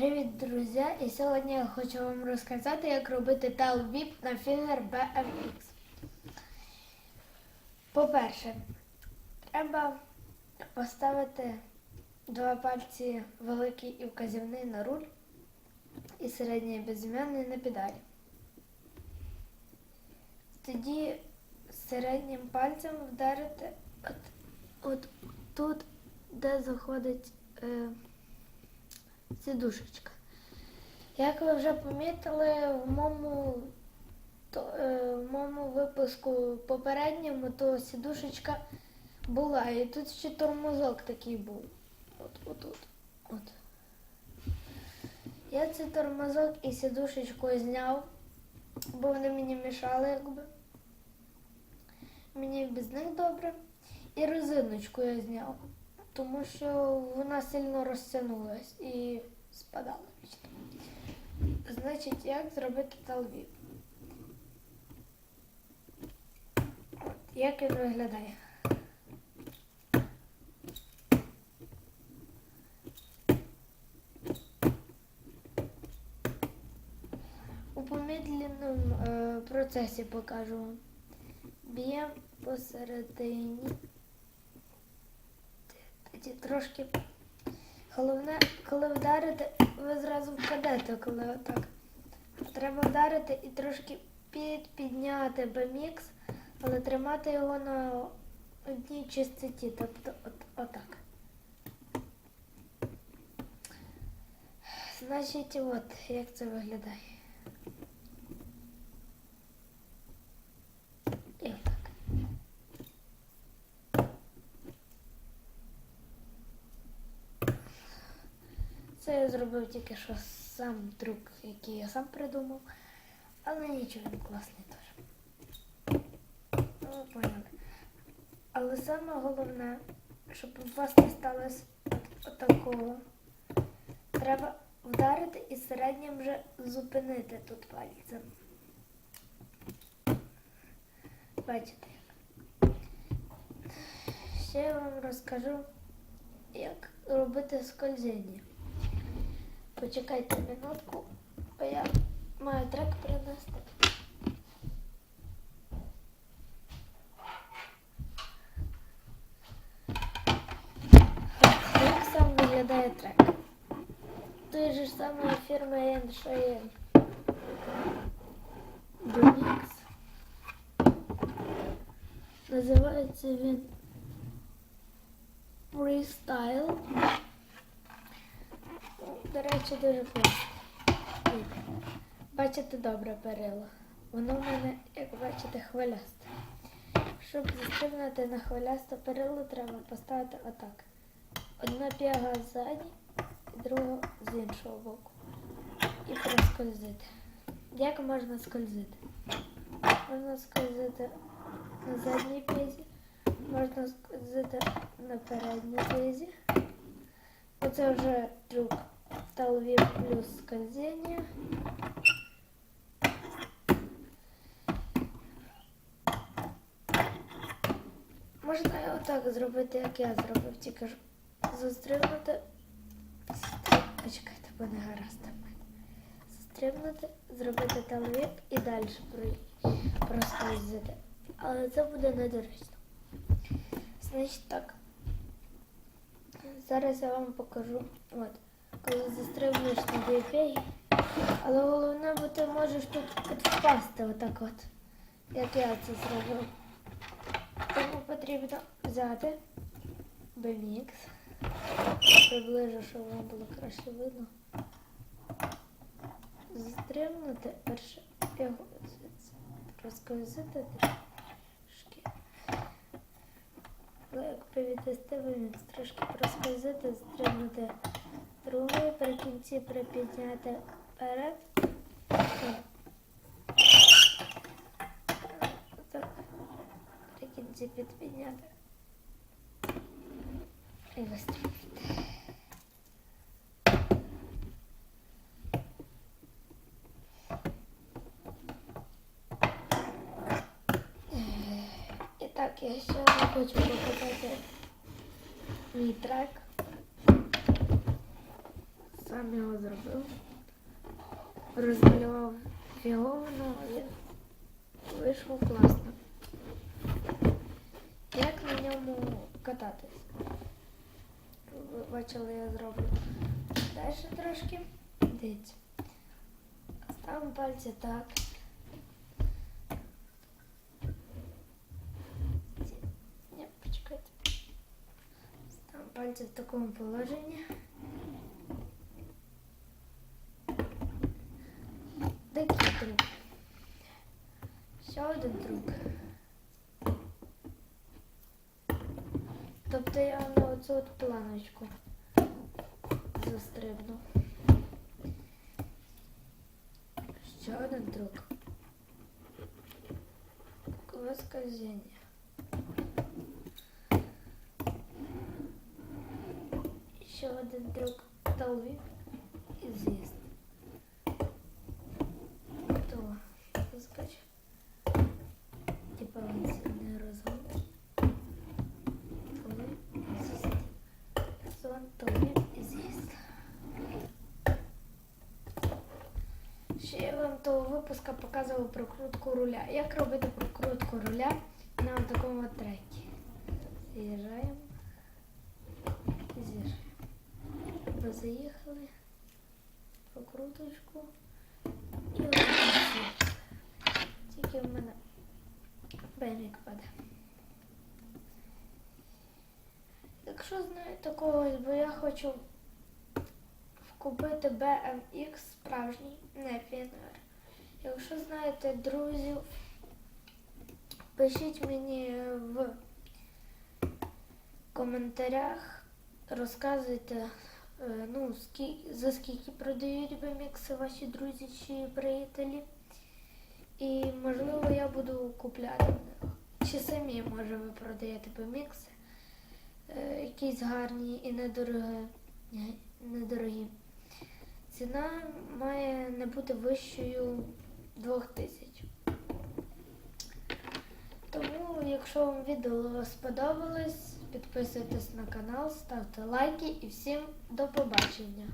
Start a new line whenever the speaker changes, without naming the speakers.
Привіт, друзі! І сьогодні я хочу вам розказати, як робити Whip на Finger BMX. По-перше, треба поставити два пальці великий і вказівний на руль і середній безім'яний на педалі. Тоді середнім пальцем вдарити от, от тут, де заходить. Е, сідушечка. Як ви вже помітили, в моєму, то, е, в моєму випуску попередньому, то сідушечка була. І тут ще тормозок такий був. От, от, от, от. Я цей тормозок і сідушечку зняв, бо вони мені мішали, якби. Мені без них добре. І резиночку я зняв, тому що вона сильно розтягнулась і спадала. Значить, як зробити талвіп? Як він виглядає? У помедленому е, процесі покажу. Б'ємо посередині. Трошки. Головне, коли вдарите, ви зразу впадете, коли отак. Треба вдарити і трошки підпідняти бемікс, але тримати його на одній чистоті, тобто от, отак. Значить, от як це виглядає. І отак. Це я зробив тільки що сам трюк, який я сам придумав, але нічого він класний теж. Ну, поняли. Але саме головне, щоб у вас не сталося от- отакого, треба вдарити і середнім вже зупинити тут пальцем. Бачите. Ще я вам розкажу, як робити скользення. Почекайте минутку, бо я маю трек принести. Як сам виглядає трек? Той же ж самої фірми N-Cheyenne. Remix. Називається він Freestyle. До речі, дуже класно. Бачите добре перило. Воно в мене, як бачите, хвилясте. Щоб застрибнути на хвилясте перило, треба поставити отак. Одна п'яга ззаді, друга з іншого боку. І проскользити. Як можна скользити? Можна скользити на задній п'язі, можна скользити на передній п'язі. Оце вже трюк Талві плюс скользення. Можна і отак зробити, як я зробив, тільки ж застрибнути. Почекайте, бо не гаразд. Застрибнути, зробити талвіп і далі про- проскользити. Але це буде недоречно. Значить так. Зараз я вам покажу. От, коли застрибнеш на DFA, але головне, бо ти можеш тут от впасти отак от, як я це зробив. Тому потрібно взяти BMX. Приближу, щоб вам було краще видно. Застрибнути перше його. Розкозити трішки. Але як привідвести BMX, трошки розкозити, застрибнути другий, при кінці припідняти вперед. Так. При кінці підпідняти. І вистрілити. І так, я ще вам хочу показати мій трек. Сам його зробив. Розмалював фігово, але він вийшов класно. Як на ньому кататись? Ви бачили, я зроблю. Далі трошки. Дивіться. Ставимо пальці так. Ні, почекайте. Ставимо пальці в такому положенні. Такий трюк. Ще один трюк. Тобто я на оцю от планочку застрибну. Ще один трюк. Воскользення. Ще один трюк толви і з'їзд. То заскочив. Типа він сильний розгон. Толви і з'їзд. Сон толви і з'їзд. Ще я вам того випуска показувала прокрутку руля. Як робити прокрутку руля на такому трекі. З'їжджаємо. І з'їжджаємо. Ви заїхали. Прокруточку. І ось. Тільки в мене бемік паде. Якщо знаєте когось, бо я хочу купити BMX справжній, не фінер. Якщо знаєте друзів, пишіть мені в коментарях, розказуйте, е, ну, за скільки продають BMX ваші друзі чи приятелі. І можливо я буду купляти них. Чи самі, може, ви продаєте BMX, е, якісь гарні і недорогі. недорогі. Ціна має не бути вищою 2000. Тому, якщо вам відео сподобалось, підписуйтесь на канал, ставте лайки і всім до побачення.